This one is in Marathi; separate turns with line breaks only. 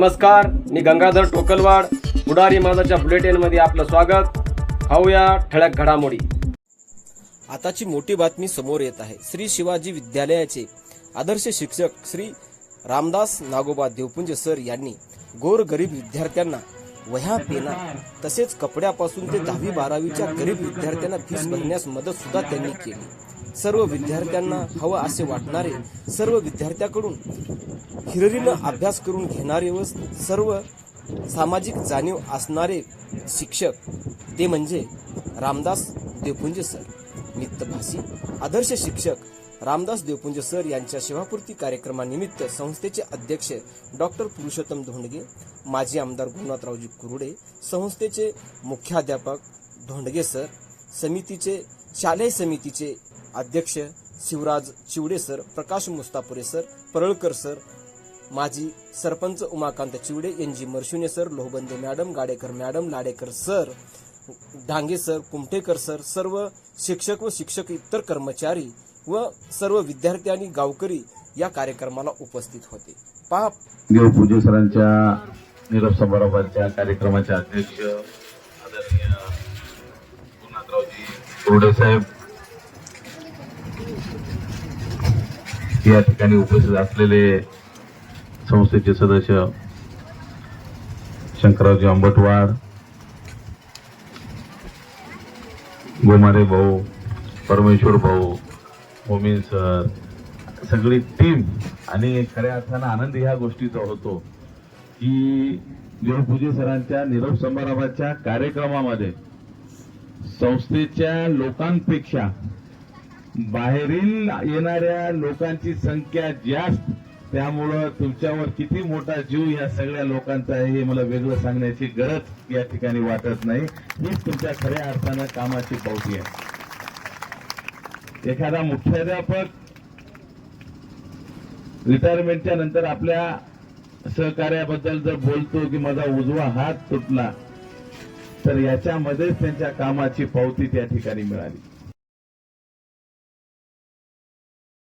नमस्कार मी गंगाधर टोकलवाड पुढारी माझाच्या बुलेटिनमध्ये आपलं स्वागत. पाहूया ठळक घडामोडी. आताची मोठी बातमी समोर येत आहे. श्री शिवाजी विद्यालयाचे आदर्श शिक्षक श्री रामदास नागोबा देवपुंज सर यांनी गोर गरीब विद्यार्थ्यांना वह्या पेना तसेच कपड्यापासून ते दहावी बारावीच्या गरीब विद्यार्थ्यांना फीस भरण्यास मदत सुद्धा त्यांनी केली. सर्व विद्यार्थ्यांना हवं असे वाटणारे सर्व विद्यार्थ्याकडून हिररीनं अभ्यास करून घेणारे व सर्व सामाजिक जाणीव असणारे शिक्षक ते म्हणजे रामदास देवपुंजे सर. मितभाषी आदर्श शिक्षक रामदास देवपुंज सर यांच्या सेवापूर्ती कार्यक्रमानिमित्त संस्थेचे अध्यक्ष डॉक्टर पुरुषोत्तम धोंडगे माजी आमदार गुरुनाथरावजी कुरुडे संस्थेचे मुख्याध्यापक धोंडगे सर समितीचे शालेय समितीचे अध्यक्ष Shivraj Chivde sir Prakash Mustapure sir Paralkar sir माजी sarpanch Umakant Chivde N G Marshune sir Lohbande madam Gadekar madam Ladekar sir Dange sir Kumthekar sir सर्व शिक्षक व शिक्षक इतर कर्मचारी व सर्व विद्यार्थी आणि गावकरी या कार्यक्रमाला उपस्थित होते. पहा.
देव पूजे सरांच्या निरोप समारंभाच्या कार्यक्रमाचे अध्यक्ष आदरणीय गुरुनाथरावजी साहेब या ठिकाणी उपस्थित असलेले संस्थेचे सदस्य शंकररावजी आंबटवाड गोमारे भाऊ परमेश्वर भाऊ मोमीन सर uh, सगळी टीम आणि खऱ्या अर्थानं आनंद ह्या गोष्टीचा होतो की देवपूजे सरांच्या निरोप समारंभाच्या कार्यक्रमामध्ये संस्थेच्या लोकांपेक्षा बाहेरील येणाऱ्या लोकांची संख्या जास्त त्यामुळं तुमच्यावर किती मोठा जीव या सगळ्या लोकांचा आहे हे मला वेगळं सांगण्याची गरज या ठिकाणी वाटत नाही. हीच तुमच्या खऱ्या अर्थानं कामाची पावती आहे. एखादा मुख्याध्यापक रिटायरमेंटच्या नंतर आपल्या सहकार्याबद्दल जर बोलतो की माझा उजवा हात तुटला तर याच्यामध्येच त्यांच्या कामाची पावती त्या ठिकाणी मिळाली.